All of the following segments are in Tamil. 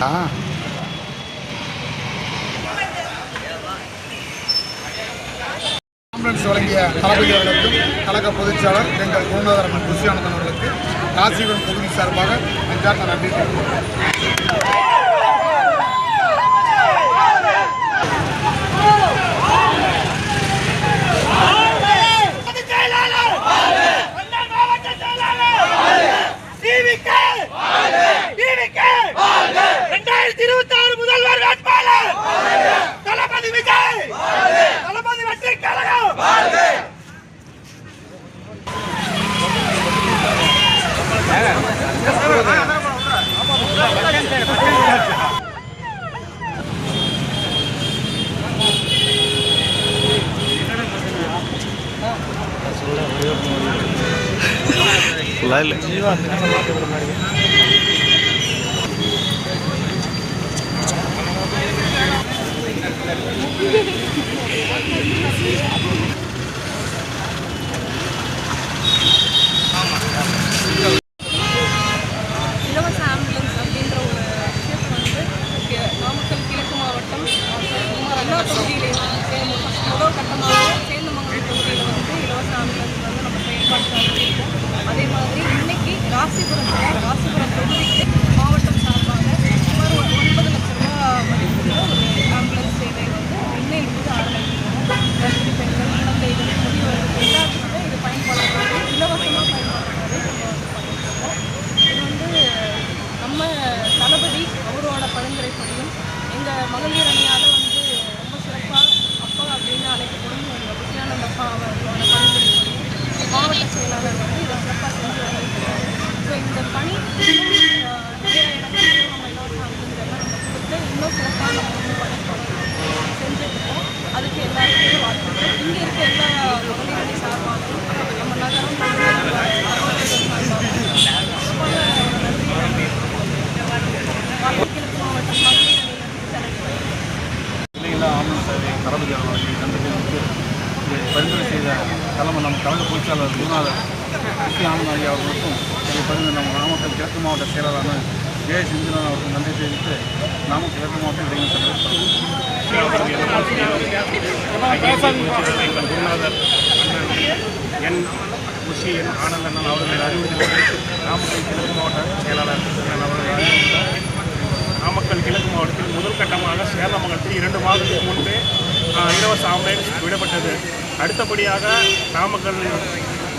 Ah. கான்ஃபரன்ஸ் வழங்கிய தளபதி அவர்களுக்கும் கழக பொதுச்செயலாளர் எங்கள் குருநாதரன் குஷியானந்தன் அவர்களுக்கு ராசிபுரம் தொகுதி சார்பாக நெஞ்சார்ந்த நன்றி தெரிவித்துள்ளேன். இலவச ஆம்புலன்ஸ் அப்படின்ற ஒரு விஷயத்தை வந்து நாமக்கல் கிழக்கு மாவட்டம் எல்லா தொகுதியிலையும் முதல் கட்டமாக சேந்தமங்கலம் தொகுதியில் வந்து இலவச ஆம்புலன்ஸ் வந்து நம்ம செயல்பாட்டு அதே மாதிரி இன்னைக்கு ராசிபுரம் ராசிபுரம் தொகுதிக்கு இங்கே இருக்க எல்லா மகளிர் சார்பாகவும் நம்ம நகரம் தளபதி பரிந்துரை செய்த தலைமை நம்ம கலந்து பொதுச்சாளர் குருநாதர் கிருஷ்ண ஆனந்த் ஐயா அவர்களுக்கும் இதை நம்ம நாமக்கல் கிழக்கு மாவட்ட செயலாளரான ஜெய சிந்திரன் அவருக்கு நன்றி தெரிவித்து நாமக்கல் கிழக்கு மாவட்ட இளைஞர் எங்கள் குருநாதர் என் குஷி என் ஆனந்தன் அவர்களை அறிவுறுத்தி நாமக்கல் கிழக்கு மாவட்ட செயலாளர் அவர்களை அறிவுறுத்தார் நாமக்கல் கிழக்கு மாவட்டத்தில் முதல் கட்டமாக சேலம் மங்கலத்தில் இரண்டு மாதத்துக்கு முன்பே இலவச ஆம்புலன்ஸ் விடப்பட்டது அடுத்தபடியாக நாமக்கல்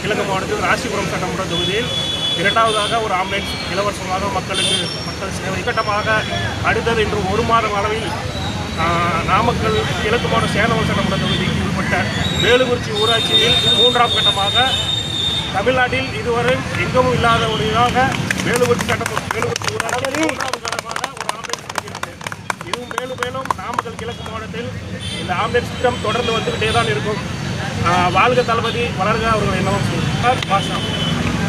கிழக்கு மாவட்டத்தில் ராசிபுரம் சட்டமன்ற தொகுதியில் இரண்டாவதாக ஒரு ஆம்புலன்ஸ் இலவசமாக மக்களுக்கு மக்கள் சேவை கட்டமாக அடுத்தது இன்று ஒரு மாதம் அளவில் நாமக்கல் கிழக்கு மாவட்ட சேலம் சட்டமன்ற தொகுதிக்கு உட்பட்ட வேலுகுறிச்சி ஊராட்சியில் மூன்றாம் கட்டமாக தமிழ்நாட்டில் இதுவரை எங்கும் இல்லாத ஒரு இதாக வேலுகுறிச்சி சட்டம் வேலுகுறிச்சி ஊராட்சி மூன்றாவது கட்டமாக ஒரு ஆம்புலன்ஸ் இருக்கிறது இதுவும் மேலும் மேலும் நாமக்கல் கிழக்கு மாவட்டத்தில் இந்த ஆம்புலன்ஸ் திட்டம் தொடர்ந்து வந்துக்கிட்டே தான் இருக்கும். வாழ்க தளபதி வளர்க அவர்கள் என்னவும் பாசம்